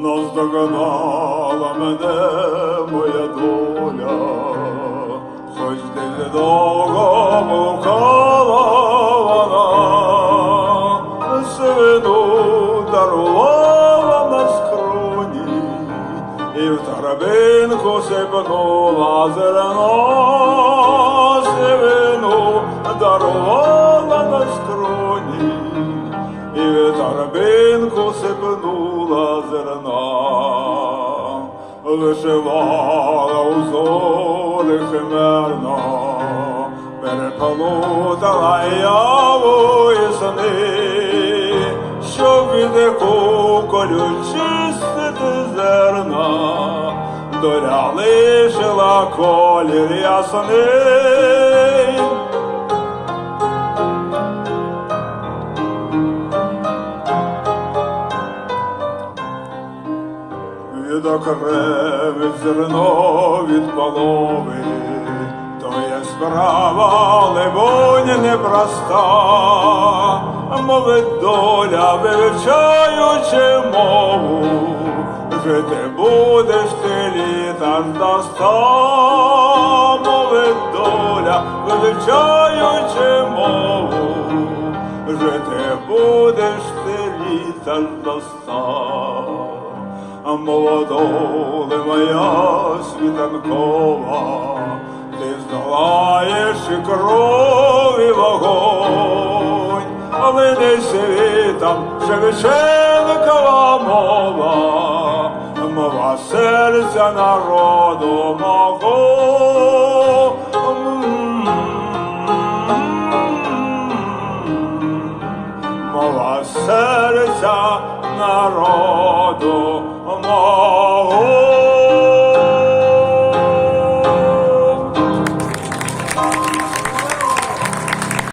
Наздогнала мене моя доля, хоч десь довго блукала вона, свину дарувала на скроні, і в тарабинку сипнула зерно, зерна, вишивала узори химерно, переплутала яву і сни, щоб від куколю чистити зерна, доля лишила колір ясний. Відокремить зерно від полови, то є справа, либонь, непроста, мовить доля, вивчаючи мову, жити будеш ти літа до ста, мовить доля, вивчаючи мову, жити будеш ти літа до ста. А молодоли моя світанкова, ти здолаєш і кров і вогонь, але не світом Шевченкова мова, мова серця народу мого. Мова серця народу мого.